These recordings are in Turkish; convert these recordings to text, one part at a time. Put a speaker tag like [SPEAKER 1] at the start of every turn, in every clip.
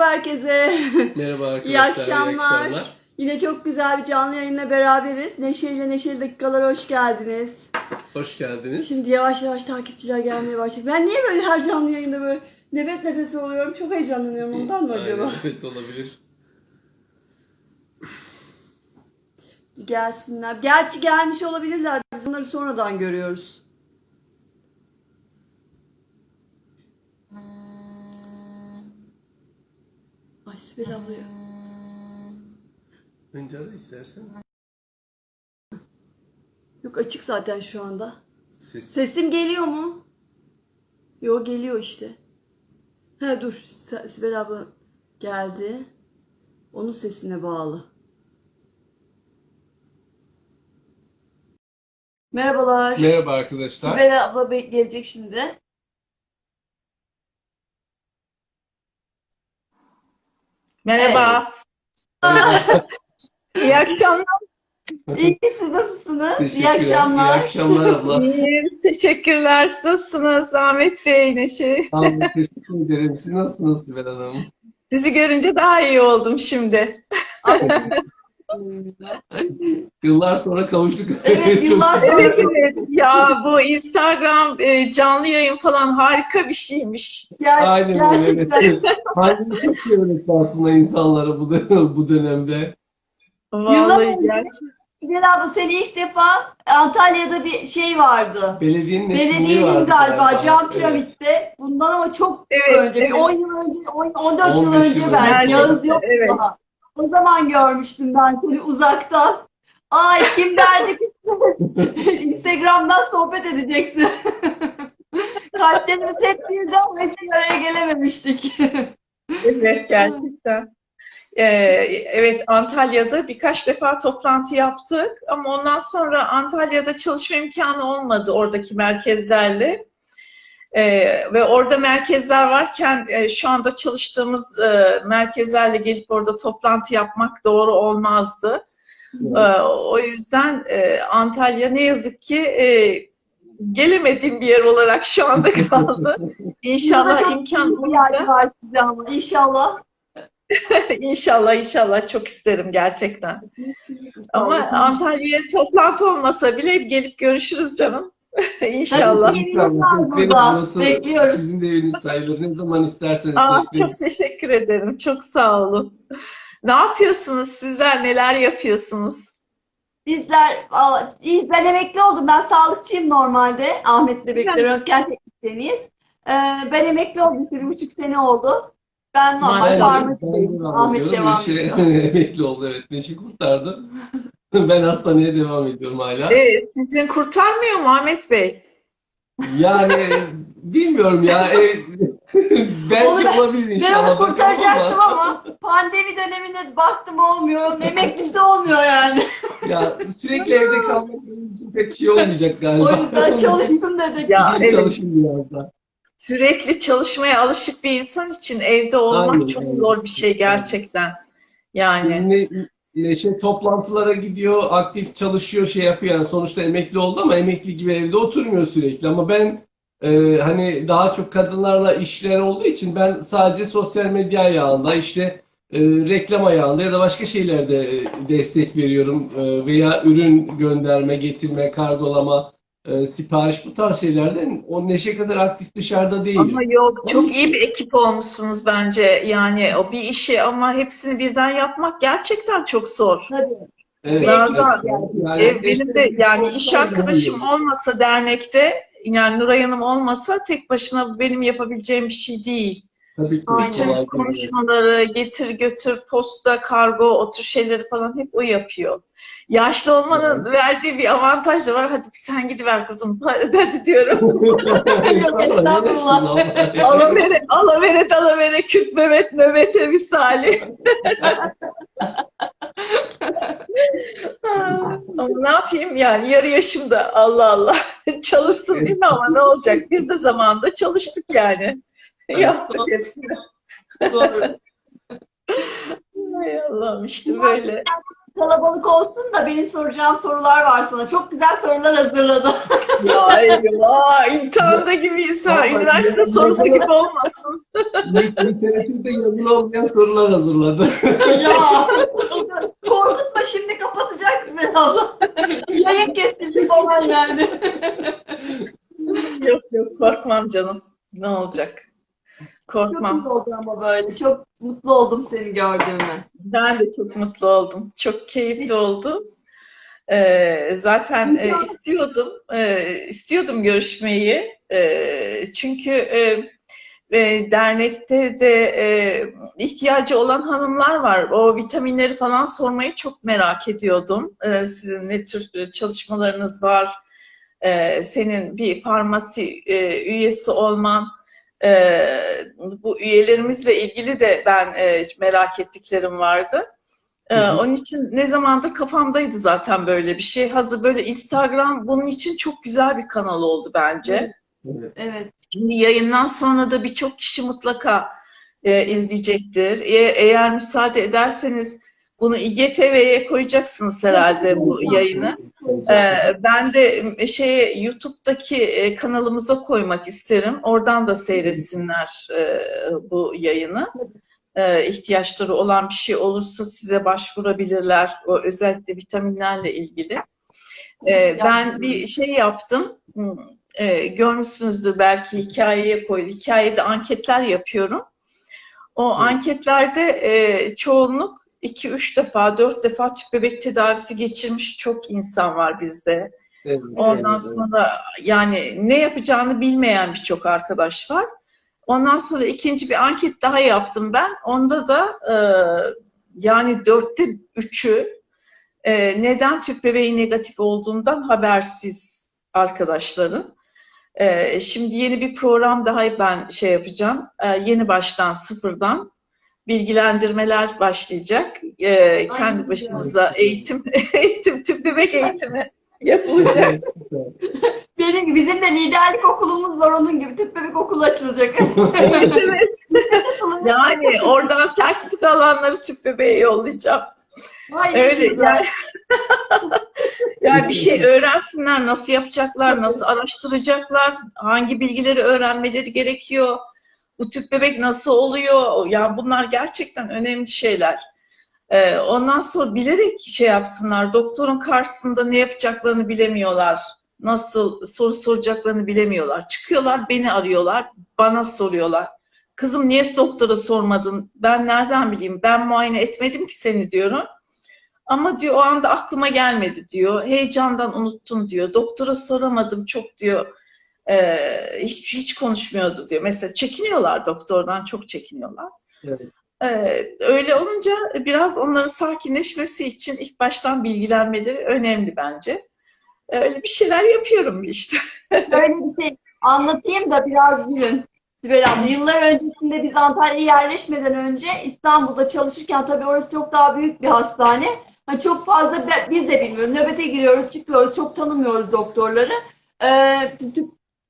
[SPEAKER 1] Merhaba herkese.
[SPEAKER 2] Merhaba arkadaşlar.
[SPEAKER 1] İyi akşamlar.
[SPEAKER 2] iyi akşamlar.
[SPEAKER 1] Yine çok güzel bir canlı yayınla beraberiz. Neşeyle Neşeli Dakikalara hoş geldiniz.
[SPEAKER 2] Hoş geldiniz.
[SPEAKER 1] Şimdi yavaş yavaş takipçiler gelmeye başladı. Ben niye böyle her canlı yayında böyle nefes nefese oluyorum? Çok heyecanlanıyorum ondan mı acaba?
[SPEAKER 2] Aynen, evet olabilir.
[SPEAKER 1] Gelsinler. Gerçi gelmiş olabilirler. Biz onları sonradan görüyoruz. Abla ya.
[SPEAKER 2] Önce ara istersen.
[SPEAKER 1] Yok açık zaten şu anda.
[SPEAKER 2] Ses.
[SPEAKER 1] Sesim geliyor mu? Yok geliyor işte. He dur. Sibel abla geldi. Onun sesine bağlı. Merhabalar.
[SPEAKER 2] Merhaba arkadaşlar.
[SPEAKER 1] Sibel abla gelecek şimdi.
[SPEAKER 3] Merhaba. İyi akşamlar.
[SPEAKER 1] İyi ki siz nasılsınız? İyi akşamlar.
[SPEAKER 2] İyi akşamlar abla.
[SPEAKER 3] İyiyiz. Teşekkürler. Siz Nasılsınız Ahmet Bey, Neşe?
[SPEAKER 2] Olun, teşekkür ederim. Siz nasılsınız Sibel Hanım?
[SPEAKER 3] Sizi görünce daha iyi oldum şimdi.
[SPEAKER 2] Yıllar sonra kavuştuk.
[SPEAKER 1] Evet, yıllar sonra.
[SPEAKER 3] Evet evet. Ya bu Instagram e, canlı yayın falan harika bir şeymiş.
[SPEAKER 1] Ger-
[SPEAKER 2] Aynen öyle.
[SPEAKER 1] gerçekten.
[SPEAKER 2] Evet. Çok şey öğretti aslında insanlara bu, dönem, bu dönemde.
[SPEAKER 3] Vallahi
[SPEAKER 1] önce-
[SPEAKER 3] gerçekten.
[SPEAKER 1] Sibel abla seni ilk defa Antalya'da bir şey vardı.
[SPEAKER 2] Belediyenin etkinliği
[SPEAKER 1] Belediyenin
[SPEAKER 2] vardı
[SPEAKER 1] galiba cam
[SPEAKER 2] Evet.
[SPEAKER 1] piramitte. Bundan ama çok
[SPEAKER 3] Evet,
[SPEAKER 1] önce. Bir
[SPEAKER 3] evet.
[SPEAKER 1] 10 yıl önce, 10 14 yıl
[SPEAKER 2] 15
[SPEAKER 1] önce belki. Yağız yok
[SPEAKER 3] Evet.
[SPEAKER 1] daha. O zaman görmüştüm ben seni uzaktan. Ay kim derdi ki Instagram'dan sohbet edeceksin. Kalplerimiz hep birden ama hiç araya gelememiştik.
[SPEAKER 3] Evet gerçekten. Ee, evet Antalya'da birkaç defa toplantı yaptık ama ondan sonra Antalya'da çalışma imkanı olmadı oradaki merkezlerle. Ee, ve orada merkezler varken e, şu anda çalıştığımız e, merkezlerle gelip orada toplantı yapmak doğru olmazdı. Ee, o yüzden e, Antalya ne yazık ki e, gelemediğim bir yer olarak şu anda kaldı. İnşallah imkan
[SPEAKER 1] ama inşallah.
[SPEAKER 3] İnşallah inşallah çok isterim gerçekten. Ama Antalya'ya toplantı olmasa bile gelip görüşürüz canım. İnşallah.
[SPEAKER 2] Burası
[SPEAKER 1] Bekliyoruz.
[SPEAKER 2] Sizin de eviniz sayılır. Ne zaman isterseniz
[SPEAKER 3] Aa,
[SPEAKER 2] bekleriz.
[SPEAKER 3] çok teşekkür ederim. Çok sağ olun. Ne yapıyorsunuz sizler? Neler yapıyorsunuz?
[SPEAKER 1] Bizler. Ben emekli oldum. Ben sağlıkçıyım normalde. Ahmet'le birlikte röntgen teknisyeniyiz. Ee, ben emekli oldum. Bir buçuk sene oldu. Ben normal
[SPEAKER 2] devam
[SPEAKER 1] Ahmet devam ediyor.
[SPEAKER 2] emekli oldu evet. Neşe kurtardı. ben hastaneye devam ediyorum hala.
[SPEAKER 3] Ee, sizin kurtarmıyor mu Ahmet Bey?
[SPEAKER 2] Yani bilmiyorum ya. E, belki
[SPEAKER 1] Onu ben-
[SPEAKER 2] olabilir
[SPEAKER 1] Ben
[SPEAKER 2] inşallah.
[SPEAKER 1] onu
[SPEAKER 2] bakalım
[SPEAKER 1] kurtaracaktım ama pandemi döneminde baktım olmuyor. Emeklisi olmuyor yani.
[SPEAKER 2] Ya sürekli evde kalmak benim için pek şey olmayacak galiba.
[SPEAKER 1] O yüzden çalışsın dedik.
[SPEAKER 3] Ya,
[SPEAKER 2] Gidip
[SPEAKER 3] evet.
[SPEAKER 2] çalışayım biraz da.
[SPEAKER 3] Sürekli çalışmaya alışık bir insan için evde olmak
[SPEAKER 2] Aynen,
[SPEAKER 3] çok
[SPEAKER 2] aynen.
[SPEAKER 3] zor bir şey gerçekten. Yani.
[SPEAKER 2] Neşe toplantılara gidiyor, aktif çalışıyor, şey yapıyor. Yani sonuçta emekli oldu ama emekli gibi evde oturmuyor sürekli. Ama ben e, hani daha çok kadınlarla işler olduğu için ben sadece sosyal medya ayağında işte e, reklam ayağında ya da başka şeylerde e, destek veriyorum. E, veya ürün gönderme, getirme, kargolama, e, sipariş bu tarz şeylerden o Neşe kadar aktif dışarıda değilim.
[SPEAKER 3] Ama yok çok iyi bir ekip olmuşsunuz bence. Yani o bir işi ama hepsini birden yapmak gerçekten çok zor.
[SPEAKER 2] Evet,
[SPEAKER 3] Bazen-.
[SPEAKER 2] Yani
[SPEAKER 3] E, benim de yani iş arkadaşım olmasa dernekte yani Nuray Hanım olmasa tek başına benim yapabileceğim bir şey değil.
[SPEAKER 2] Tabii ki
[SPEAKER 3] Bütün konuşmaları, getir götür, posta, kargo, o tür şeyleri falan hep o yapıyor. Yaşlı olmanın verdiği bir avantaj da var. Hadi sen gidiver kızım. Hadi diyorum.
[SPEAKER 1] Estağfurullah.
[SPEAKER 3] Alavere, alavere, dalavere, küt Mehmet, Mehmet'e misali. Ama ne yapayım yani yarı yaşımda Allah Allah çalışsın değil mi ama ne olacak? Biz de zamanında çalıştık yani. Yaptık hepsini.
[SPEAKER 1] Doğru.
[SPEAKER 3] Hay Allah'ım işte böyle.
[SPEAKER 1] kalabalık olsun da benim soracağım sorular var sana. Çok güzel sorular hazırladım.
[SPEAKER 3] Ya eyvah, imtihanda gibi insan.
[SPEAKER 2] Vallahi
[SPEAKER 3] Üniversite sorusu gibi olmasın.
[SPEAKER 2] Literatürde yazılı olmayan sorular hazırladı.
[SPEAKER 1] ya korkutma şimdi kapatacak Hikmet abla. Yayın kesildi falan yani.
[SPEAKER 3] Yok yok korkmam canım. Ne olacak?
[SPEAKER 1] Çok
[SPEAKER 3] Korkmam.
[SPEAKER 1] mutlu oldum ama böyle. Çok mutlu oldum seni gördüğüme.
[SPEAKER 3] Ben de çok mutlu oldum. Çok keyifli oldu. Ee, zaten e, istiyordum, e, istiyordum görüşmeyi. E, çünkü e, e, dernekte de e, ihtiyacı olan hanımlar var. O vitaminleri falan sormayı çok merak ediyordum. E, sizin ne tür çalışmalarınız var? E, senin bir farmasi e, üyesi olman, e, bu üyelerimizle ilgili de ben e, merak ettiklerim vardı. Ee,
[SPEAKER 2] Hı hı.
[SPEAKER 3] onun için ne zamandır kafamdaydı zaten böyle bir şey. Hazır böyle Instagram bunun için çok güzel bir kanal oldu bence.
[SPEAKER 2] Evet.
[SPEAKER 1] Evet.
[SPEAKER 3] Şimdi yayından sonra da birçok kişi mutlaka e, izleyecektir. E- eğer müsaade ederseniz bunu İGTV'ye koyacaksınız herhalde bu yayını. Ee, ben de şey YouTube'daki e, kanalımıza koymak isterim. Oradan da seyretsinler e, bu yayını. İhtiyaçları olan bir şey olursa size başvurabilirler. O özellikle vitaminlerle ilgili. Ben bir şey yaptım. E, görmüşsünüzdür belki hikayeye koydum. Hikayede anketler yapıyorum. O anketlerde e, çoğunluk 2-3 defa, 4 defa tüp bebek tedavisi geçirmiş çok insan var bizde.
[SPEAKER 2] Evet,
[SPEAKER 3] Ondan
[SPEAKER 2] evet,
[SPEAKER 3] sonra yani ne yapacağını bilmeyen birçok arkadaş var. Ondan sonra ikinci bir anket daha yaptım ben. Onda da e, yani dörtte üçü e, neden tüp bebeği negatif olduğundan habersiz arkadaşların. E, şimdi yeni bir program daha ben şey yapacağım. E, yeni baştan sıfırdan bilgilendirmeler başlayacak. E, kendi başımıza eğitim, eğitim, tüp bebek eğitimi yapılacak.
[SPEAKER 1] Benim bizim de liderlik okulumuz var onun gibi. Tüp bebek okulu açılacak.
[SPEAKER 3] evet, evet. Yani oradan sertifika alanları tüp bebeğe yollayacağım.
[SPEAKER 1] Ay,
[SPEAKER 3] Öyle yani. yani bir şey öğrensinler, nasıl yapacaklar, nasıl araştıracaklar, hangi bilgileri öğrenmeleri gerekiyor, bu tüp bebek nasıl oluyor, ya bunlar gerçekten önemli şeyler. Ee, ondan sonra bilerek şey yapsınlar, doktorun karşısında ne yapacaklarını bilemiyorlar, nasıl soru soracaklarını bilemiyorlar. Çıkıyorlar, beni arıyorlar, bana soruyorlar. Kızım niye doktora sormadın, ben nereden bileyim, ben muayene etmedim ki seni diyorum. Ama diyor o anda aklıma gelmedi diyor. Heyecandan unuttum diyor. Doktora soramadım çok diyor. Ee, hiç, hiç konuşmuyordu diyor. Mesela çekiniyorlar doktordan çok çekiniyorlar.
[SPEAKER 2] Evet.
[SPEAKER 3] Ee, öyle olunca biraz onların sakinleşmesi için ilk baştan bilgilenmeleri önemli bence. Öyle bir şeyler yapıyorum işte.
[SPEAKER 1] Şöyle bir şey anlatayım da biraz gülün. Sibel abla, yıllar öncesinde biz Antalya'ya yerleşmeden önce İstanbul'da çalışırken tabii orası çok daha büyük bir hastane. Ha, çok fazla biz de bilmiyoruz. Nöbete giriyoruz, çıkıyoruz. Çok tanımıyoruz doktorları. Ee,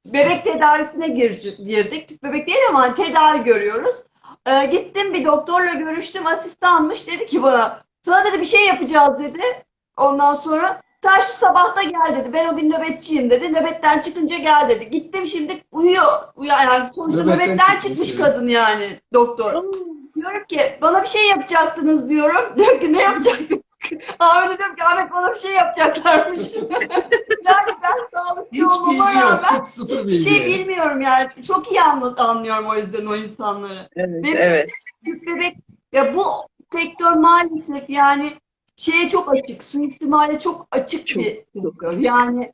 [SPEAKER 1] bebek tedavisine gir- girdik. Bebek değil ama tedavi görüyoruz. Ee, gittim bir doktorla görüştüm. Asistanmış. Dedi ki bana sana dedi bir şey yapacağız dedi. Ondan sonra sen şu sabah da gel dedi. Ben o gün nöbetçiyim dedi. Nöbetten çıkınca gel dedi. Gittim şimdi uyuyor. Uya, yani sonuçta
[SPEAKER 2] Nöbetten
[SPEAKER 1] nöbetten
[SPEAKER 2] çıkmış,
[SPEAKER 1] kadın yani doktor. Diyorum ki bana bir şey yapacaktınız diyorum. Diyor ki ne yapacaktık? Ahmet'e diyorum ki Ahmet bana bir şey yapacaklarmış. yani ben sağlıkçı olmama rağmen
[SPEAKER 2] sıfır
[SPEAKER 1] bir şey bilmiyorum yani. Çok iyi anlat, anlıyorum o yüzden o insanları.
[SPEAKER 3] Evet,
[SPEAKER 1] Benim-
[SPEAKER 3] evet.
[SPEAKER 1] Bebek ya bu sektör maalesef yani şeye çok açık, suistimale çok açık
[SPEAKER 3] Çok,
[SPEAKER 1] bir sektör. Yani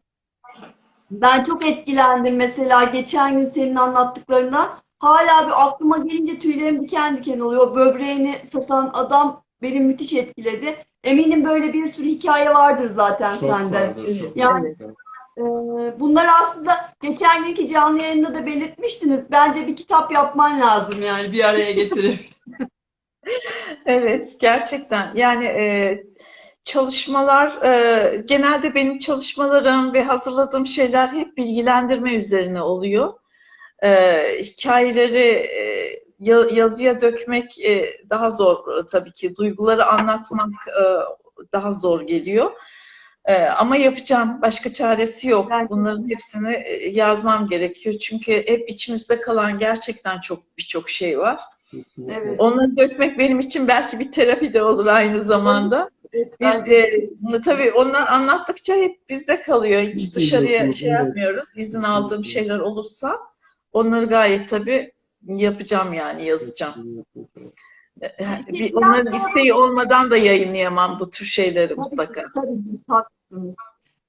[SPEAKER 1] ben çok etkilendim mesela geçen gün senin anlattıklarından. Hala bir aklıma gelince tüylerim diken diken oluyor. Böbreğini satan adam beni müthiş etkiledi. Eminim böyle bir sürü hikaye vardır zaten
[SPEAKER 2] Çok
[SPEAKER 1] sende.
[SPEAKER 2] vardır, çok
[SPEAKER 1] Yani-
[SPEAKER 2] vardır.
[SPEAKER 1] Ee, bunlar aslında geçen günkü canlı yayında da belirtmiştiniz. Bence bir kitap yapman lazım yani bir araya getirip.
[SPEAKER 3] Evet, gerçekten. Yani e, çalışmalar, e, genelde benim çalışmalarım ve hazırladığım şeyler hep bilgilendirme üzerine oluyor. E, hikayeleri e, ya- yazıya dökmek e, daha zor e, tabii ki. Duyguları anlatmak e, daha zor geliyor. Ama yapacağım. Başka çaresi yok. Bunların hepsini e, yazmam gerekiyor. Çünkü hep içimizde kalan gerçekten çok birçok şey var.
[SPEAKER 1] Evet.
[SPEAKER 3] Onları dökmek benim için belki bir terapi de olur aynı zamanda. Biz e, bunu tabii onlar anlattıkça hep bizde kalıyor. Hiç
[SPEAKER 2] de
[SPEAKER 3] dışarıya şey yapmıyoruz. İzin aldığım şeyler olursa onları gayet tabii yapacağım yani yazacağım. Bir, onların isteği olmadan da yayınlayamam bu tür şeyleri mutlaka.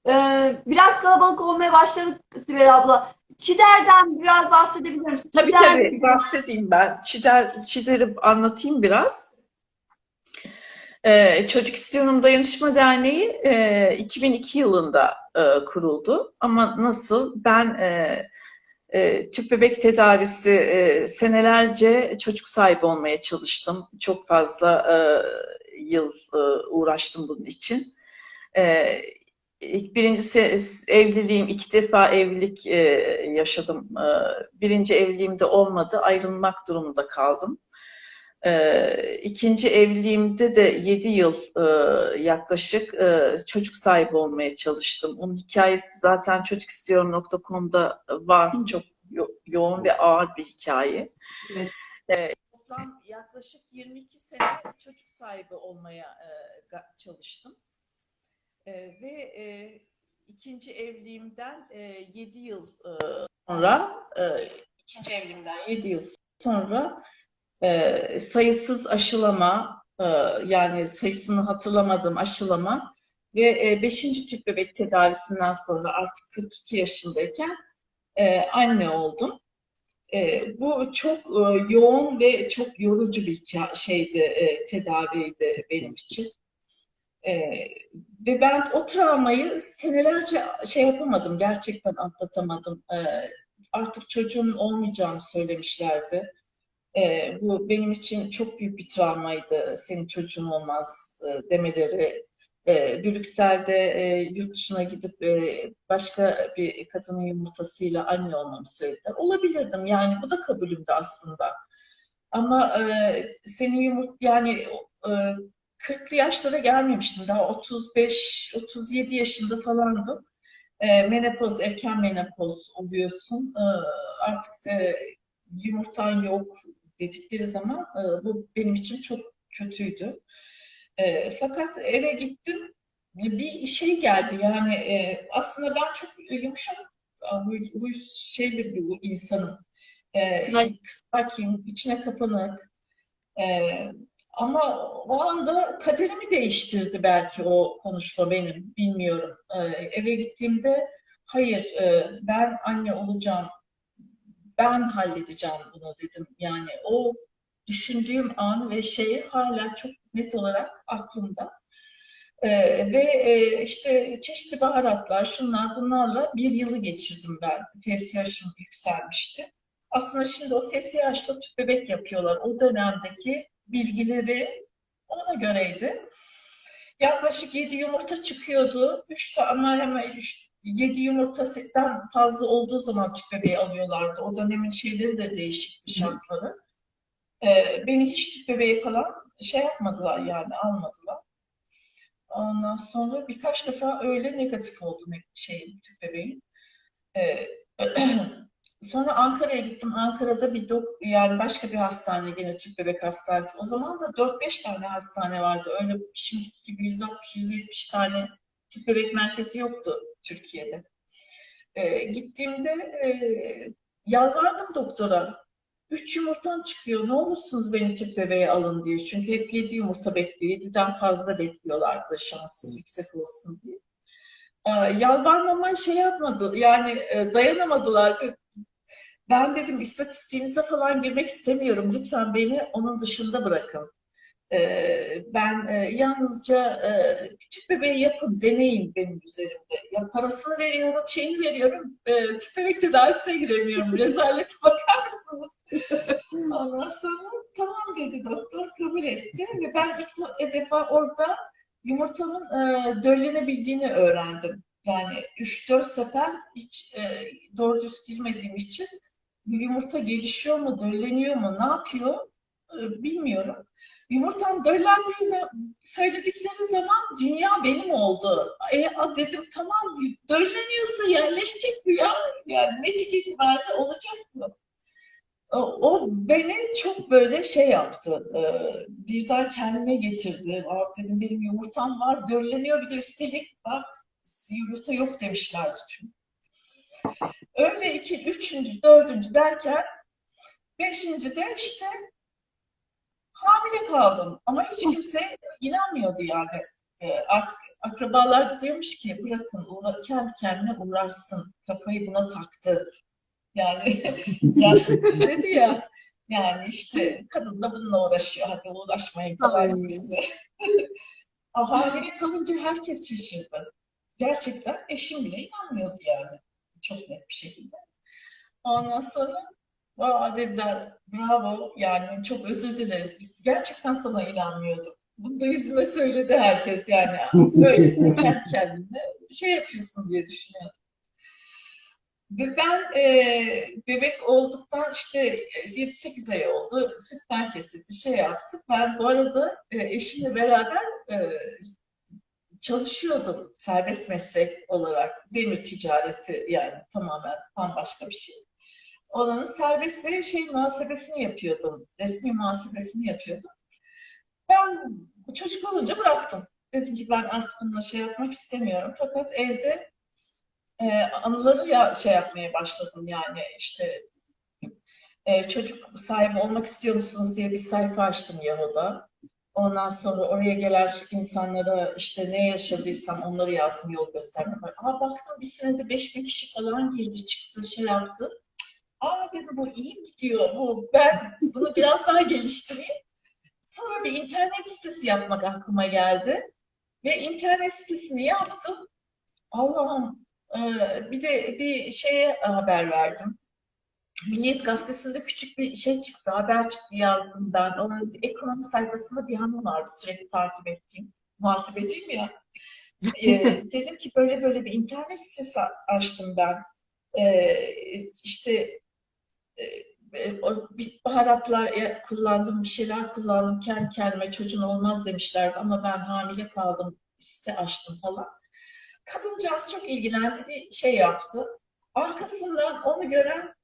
[SPEAKER 1] Ee, biraz kalabalık olmaya başladık Sibel abla. Çider'den biraz bahsedebilir misin?
[SPEAKER 3] Tabii
[SPEAKER 1] Çider-
[SPEAKER 3] tabii bahsedeyim ben. Çider, Çider'i anlatayım biraz. Ee, Çocuk İstiyorum Dayanışma Derneği e, 2002 yılında e, kuruldu. Ama nasıl? Ben e, e, tüp bebek tedavisi e, senelerce çocuk sahibi olmaya çalıştım. Çok fazla e, yıl e, uğraştım bunun için. E, ilk birincisi evliliğim, iki defa evlilik e, yaşadım. E, birinci evliliğimde olmadı, ayrılmak durumunda kaldım. E, ikinci evliliğimde de 7 yıl e, yaklaşık e, çocuk sahibi olmaya çalıştım. Onun hikayesi zaten çocukistiyorum.com'da var. Çok yo- yoğun ve ağır bir hikaye.
[SPEAKER 1] Evet.
[SPEAKER 3] E, toplam yaklaşık 22 sene çocuk sahibi olmaya e, çalıştım. E, ve e, ikinci evliliğimden e, 7 yıl e, sonra e, ikinci evliliğimden 7 yıl sonra e, sayısız aşılama e, yani sayısını hatırlamadım aşılama ve 5. tüp bebek tedavisinden sonra artık 42 yaşındayken e, anne oldum. E, bu çok e, yoğun ve çok yorucu bir şeydi, e, tedaviydi benim için. E, ve ben o travmayı senelerce şey yapamadım, gerçekten atlatamadım. E, artık çocuğun olmayacağını söylemişlerdi. E, bu benim için çok büyük bir travmaydı. Senin çocuğun olmaz e, demeleri. E, Brüksel'de e, yurt dışına gidip e, başka bir kadının yumurtasıyla anne olmamı söylediler. Olabilirdim yani bu da kabulümdü aslında. Ama e, senin yumurt yani e, 40'lı yaşlara gelmemiştim. Daha 35-37 yaşında falandım. E, menopoz, erken menopoz oluyorsun. E, artık e, yumurtan yok dedikleri zaman e, bu benim için çok kötüydü. E, fakat eve gittim bir şey geldi yani e, aslında ben çok yumuşak huy, huy şeyli bir insanım. E, sakin, içine kapanık. E, ama o anda kaderimi değiştirdi belki o konuşma benim, bilmiyorum. E, eve gittiğimde hayır e, ben anne olacağım, ben halledeceğim bunu dedim. Yani o düşündüğüm an ve şey hala çok net olarak aklımda. Ee, ve e, işte çeşitli baharatlar, şunlar bunlarla bir yılı geçirdim ben. FSH'ım yükselmişti. Aslında şimdi o FSH'da tüp bebek yapıyorlar. O dönemdeki bilgileri ona göreydi. Yaklaşık 7 yumurta çıkıyordu. 3 tane hemen 3 7 yumurtadan fazla olduğu zaman tüp bebeği alıyorlardı. O dönemin şeyleri de değişikti şartları. Ee, beni hiç tüp bebeği falan şey yapmadılar yani almadılar. Ondan sonra birkaç defa öyle negatif oldu şeyin tüp bebeğin. Ee, sonra Ankara'ya gittim. Ankara'da bir dok yani başka bir hastane gene tüp bebek hastanesi. O zaman da 4-5 tane hastane vardı. Öyle şimdiki gibi 160-170 tane tüp bebek merkezi yoktu Türkiye'de. Ee, gittiğimde e, yalvardım doktora. Üç yumurtam çıkıyor. Ne olursunuz beni tüp bebeğe alın diye. Çünkü hep yedi yumurta bekliyor. Yediden fazla bekliyorlardı şanssız yüksek olsun diye. Ee, yalvarmama şey yapmadı. Yani e, dayanamadılar. Ben dedim istatistiğinize falan girmek istemiyorum. Lütfen beni onun dışında bırakın. Ee, ben e, yalnızca e, tüp bebeği yapın, deneyin benim üzerimde. Ya parasını veriyorum, şeyini veriyorum. E, tüp bebek tedavisine giremiyorum. Rezalete bakar mısınız? Ondan sonra tamam dedi doktor, kabul etti. Ve ben ilk defa orada yumurtanın e, döllenebildiğini öğrendim. Yani 3-4 sefer hiç e, doğru düz girmediğim için yumurta gelişiyor mu, dölleniyor mu, ne yapıyor? E, bilmiyorum. Yumurtam döllendiği söyledikleri zaman dünya benim oldu. E, dedim tamam dölleniyorsa yerleşecek bu ya. Yani netice itibariyle olacak mı? O, beni çok böyle şey yaptı. E, birden kendime getirdi. Aa, dedim benim yumurtam var dölleniyor bir de üstelik bak yumurta yok demişlerdi çünkü. Öyle iki, üçüncü, dördüncü derken beşinci de işte hamile kaldım. Ama hiç kimse inanmıyordu yani. E, artık akrabalar diyormuş ki bırakın uğra- kendi kendine uğraşsın. Kafayı buna taktı. Yani yaşlı dedi ya yani işte kadın da bununla uğraşıyor. Hadi uğraşmayın size. O hamile kalınca herkes şaşırdı. Gerçekten eşim bile inanmıyordu yani. Çok net bir şekilde. Ondan sonra Aa dediler bravo yani çok özür dileriz biz gerçekten sana inanmıyorduk. Bunu da yüzüme söyledi herkes yani. Böylesine kendi kendine şey yapıyorsun diye düşünüyordum. Ve ben e, bebek olduktan işte 7-8 ay oldu. Sütten kesildi, şey yaptık. Ben bu arada e, eşimle beraber e, çalışıyordum serbest meslek olarak. Demir ticareti yani tamamen bambaşka bir şey. Oranın serbest ve şey muhasebesini yapıyordum. Resmi muhasebesini yapıyordum. Ben çocuk olunca bıraktım. Dedim ki ben artık bununla şey yapmak istemiyorum. Fakat evde e, anıları ya şey yapmaya başladım yani işte e, çocuk sahibi olmak istiyor musunuz diye bir sayfa açtım Yahoo'da. Ondan sonra oraya gelen insanlara işte ne yaşadıysam onları yazdım yol gösterme. Ama baktım bir senede 5000 kişi falan girdi çıktı şey yaptı. Aa dedim bu iyi gidiyor. Bu ben bunu biraz daha geliştireyim. Sonra bir internet sitesi yapmak aklıma geldi. Ve internet sitesini yaptım. Allah'ım e, bir de bir şeye haber verdim. Milliyet Gazetesi'nde küçük bir şey çıktı, haber çıktı yazdım ben. Onun ekonomi sayfasında bir hanım vardı sürekli takip ettiğim. Muhasebeciyim ya. E, dedim ki böyle böyle bir internet sitesi açtım ben. E, işte baharatlar e, kullandım, bir şeyler kullandım. Kendi kendime çocuğun olmaz demişlerdi ama ben hamile kaldım, site açtım falan. Kadıncağız çok ilgilendi, bir şey yaptı. Arkasından onu gören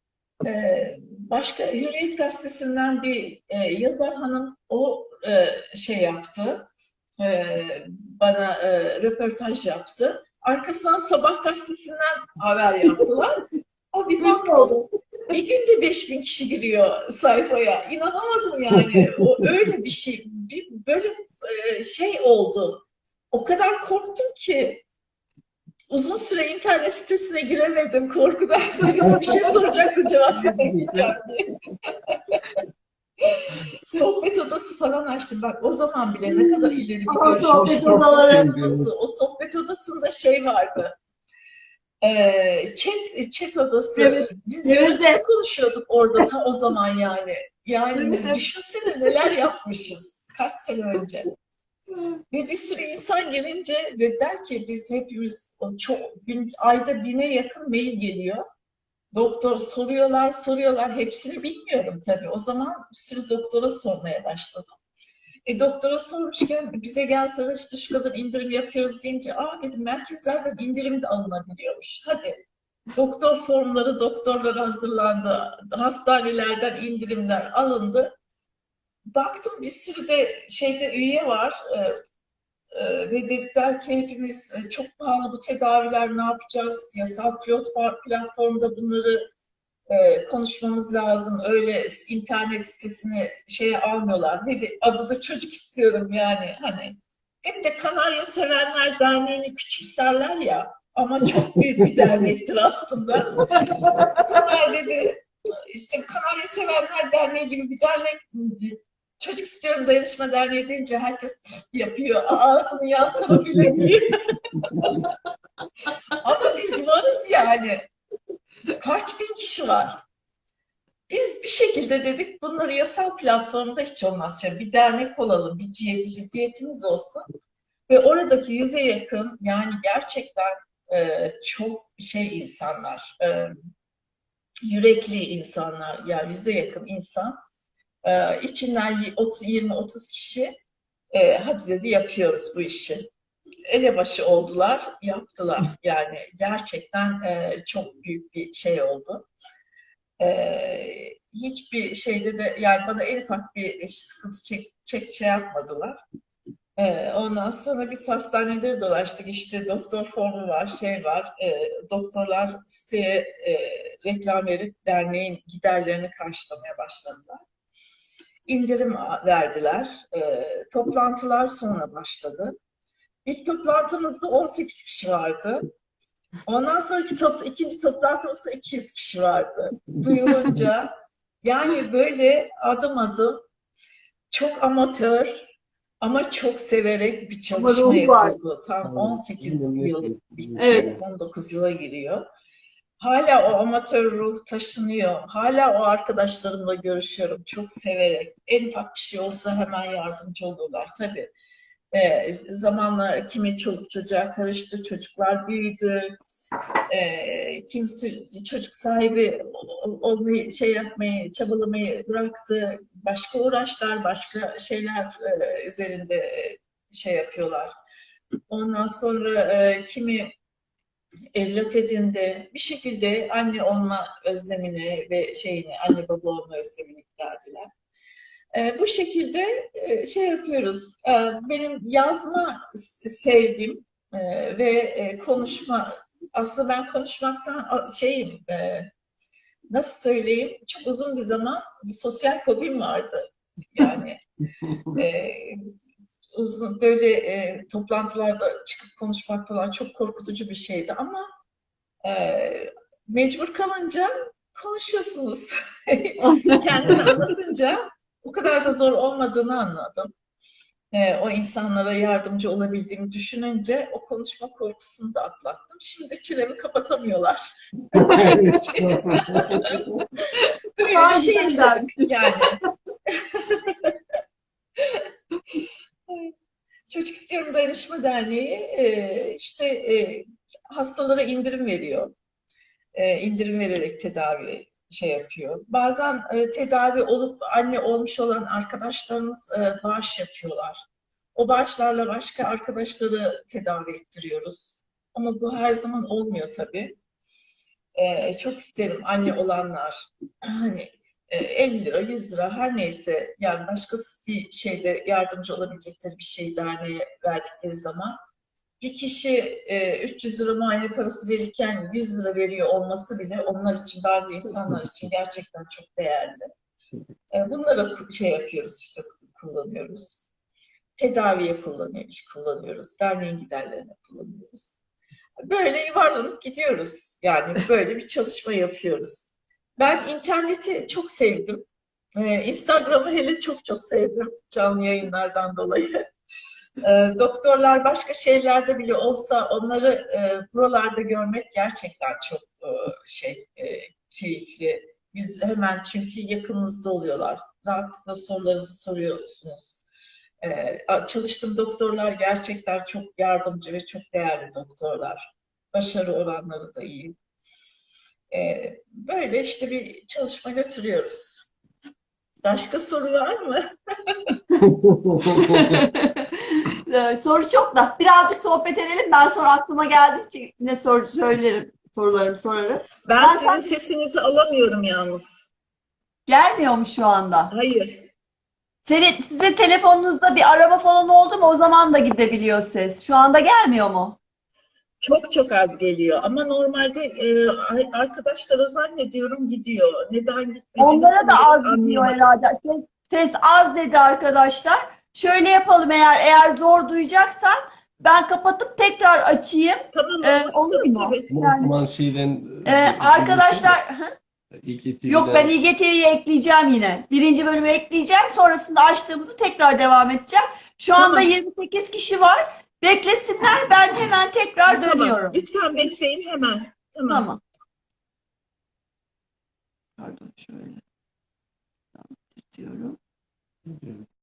[SPEAKER 3] e, başka Hürriyet Gazetesi'nden bir e, yazar hanım o e, şey yaptı. E, bana e, röportaj yaptı. Arkasından Sabah Gazetesi'nden haber yaptılar. O bir baktım. Bir günde 5000 kişi giriyor sayfaya. İnanamadım yani. O öyle bir şey. Bir, böyle e, şey oldu. O kadar korktum ki uzun süre internet sitesine giremedim korkudan. Birisi bir şey soracaktı cevap veremeyeceğim diye. sohbet odası falan açtım. Bak o zaman bile ne kadar ileri bir görüş.
[SPEAKER 1] sohbet odaları-
[SPEAKER 3] odası. O sohbet odasında şey vardı. Ee, chat, chat odası.
[SPEAKER 1] Evet.
[SPEAKER 3] Biz görüntülü konuşuyorduk orada ta o zaman yani. Yani
[SPEAKER 1] Evet.
[SPEAKER 3] düşünsene neler yapmışız kaç sene önce. Ve bir sürü insan gelince dediler ki biz hepimiz çok gün, ayda bine yakın mail geliyor. Doktor soruyorlar, soruyorlar. Hepsini bilmiyorum tabii. O zaman bir sürü doktora sormaya başladım. E, doktora sormuşken bize gelsene işte şu kadar indirim yapıyoruz deyince aa dedim merkezlerden indirim de alınabiliyormuş. Hadi. Doktor formları doktorlara hazırlandı. Hastanelerden indirimler alındı. Baktım bir sürü de şeyde üye var. E, e, ve dediler ki hepimiz e, çok pahalı bu tedaviler ne yapacağız? Yasal pilot platformda bunları e, konuşmamız lazım. Öyle internet sitesini şeye almıyorlar. Ne de, adı da çocuk istiyorum yani hani. Hep de Kanarya Sevenler Derneği'ni küçümserler ya. Ama çok büyük bir dernektir aslında. Bunlar dedi işte Kanarya Sevenler Derneği gibi bir dernek Çocuk istiyorum dayanışma derneği deyince herkes yapıyor. Ağzını yan tarafıyla. Ama biz varız yani. Kaç bin kişi var. Biz bir şekilde dedik bunları yasal platformda hiç olmazsa bir dernek olalım, bir ciddiyet, ciddiyetimiz olsun. Ve oradaki yüze yakın yani gerçekten e, çok şey insanlar, e, yürekli insanlar, yani yüze yakın insan Ee, içinden 20-30 kişi e, hadi dedi yapıyoruz bu işi. Elebaşı oldular, yaptılar. Yani gerçekten e, çok büyük bir şey oldu. E, hiçbir şeyde de yani bana en ufak bir sıkıntı çek, çek şey yapmadılar. E, ondan sonra biz hastaneleri dolaştık. İşte doktor formu var, şey var. E, doktorlar siteye e, reklam verip derneğin giderlerini karşılamaya başladılar. İndirim verdiler. E, toplantılar sonra başladı. İlk toplantımızda 18 kişi vardı. Ondan sonraki top, ikinci toplantımızda 200 kişi vardı. Duyulunca yani böyle adım adım çok amatör ama çok severek bir çalışma yapıldı. Tam 18 yıl.
[SPEAKER 1] Evet.
[SPEAKER 3] 19 yıla giriyor. Hala o amatör ruh taşınıyor. Hala o arkadaşlarımla görüşüyorum. Çok severek. En ufak bir şey olsa hemen yardımcı olurlar. Tabii e, zamanla kimi çoluk çocuğa karıştı, çocuklar büyüdü. E, kimisi çocuk sahibi ol- olmayı, şey yapmayı, çabalamayı bıraktı. Başka uğraşlar, başka şeyler e, üzerinde şey yapıyorlar. Ondan sonra e, kimi evlat edindi. Bir şekilde anne olma özlemini ve şeyini, anne baba olma özlemini giderdiler. E, bu şekilde e, şey yapıyoruz. E, benim yazma sevgim e, ve e, konuşma, aslında ben konuşmaktan şeyim, e, nasıl söyleyeyim, çok uzun bir zaman bir sosyal fobim vardı. Yani e, uzun böyle e, toplantılarda çıkıp konuşmak falan çok korkutucu bir şeydi ama e, mecbur kalınca konuşuyorsunuz. Kendini anlatınca bu kadar da zor olmadığını anladım. E, o insanlara yardımcı olabildiğimi düşününce o konuşma korkusunu da atlattım. Şimdi çilemi kapatamıyorlar. Böyle bir şey yaşadık yani. Çocuk İstiyorum Dayanışma Derneği e, işte e, hastalara indirim veriyor. E, indirim vererek tedavi şey yapıyor. Bazen e, tedavi olup anne olmuş olan arkadaşlarımız e, bağış yapıyorlar. O bağışlarla başka arkadaşları tedavi ettiriyoruz. Ama bu her zaman olmuyor tabii. E, çok isterim anne olanlar hani e, 50 lira, 100 lira her neyse yani başka bir şeyde yardımcı olabilecekleri bir şey derneğe verdikleri zaman bir kişi e, 300 lira muayene parası verirken 100 lira veriyor olması bile onlar için bazı insanlar için gerçekten çok değerli. E, bunlara şey yapıyoruz işte kullanıyoruz. Tedaviye kullanıyoruz, kullanıyoruz. Derneğin giderlerine kullanıyoruz. Böyle yuvarlanıp gidiyoruz. Yani böyle bir çalışma yapıyoruz. Ben interneti çok sevdim. Ee, Instagram'ı hele çok çok sevdim canlı yayınlardan dolayı. Ee, doktorlar başka şehirlerde bile olsa onları e, buralarda görmek gerçekten çok e, şey e, keyifli. Yüz, hemen çünkü yakınınızda oluyorlar. Rahatlıkla sorularınızı soruyorsunuz. Ee, çalıştığım doktorlar gerçekten çok yardımcı ve çok değerli doktorlar. Başarı oranları da iyi. Ee, böyle işte bir çalışma götürüyoruz. Başka soru var mı?
[SPEAKER 1] Ee, Soru çok da birazcık sohbet edelim. Ben sonra aklıma geldikçe yine sor, söylerim. Sorularımı sorarım.
[SPEAKER 3] Ben
[SPEAKER 1] Ben
[SPEAKER 3] sizin sesinizi alamıyorum yalnız.
[SPEAKER 1] Gelmiyor mu şu anda?
[SPEAKER 3] Hayır.
[SPEAKER 1] Senin, size telefonunuzda bir arama falan oldu mu? O zaman da gidebiliyor ses. Şu anda gelmiyor mu?
[SPEAKER 3] Çok çok az geliyor ama normalde e, arkadaşlara zannediyorum gidiyor. Neden gitmediğini
[SPEAKER 1] Onlara da az gidiyor herhalde. Ses, ses az dedi arkadaşlar. Şöyle yapalım eğer eğer zor duyacaksan ben kapatıp tekrar açayım.
[SPEAKER 3] Tamam,
[SPEAKER 1] Ee,
[SPEAKER 3] olur,
[SPEAKER 1] mu?
[SPEAKER 3] tabii.
[SPEAKER 1] Yani-
[SPEAKER 2] şeyden
[SPEAKER 1] Ee, arkadaşlar Hı?
[SPEAKER 2] İGTV'den
[SPEAKER 1] yok ben İGTV'yi ekleyeceğim yine. Birinci bölümü ekleyeceğim. Sonrasında açtığımızı tekrar devam edeceğim. Şu anda
[SPEAKER 3] Tamam.
[SPEAKER 1] 28 kişi var. Beklesinler ben hemen tekrar
[SPEAKER 3] Tamam,
[SPEAKER 1] dönüyorum.
[SPEAKER 3] Lütfen bekleyin hemen. Tamam.
[SPEAKER 1] Tamam. Pardon şöyle. Tamam, tutuyorum.